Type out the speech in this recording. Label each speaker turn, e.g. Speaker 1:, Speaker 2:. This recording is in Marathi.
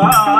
Speaker 1: Allah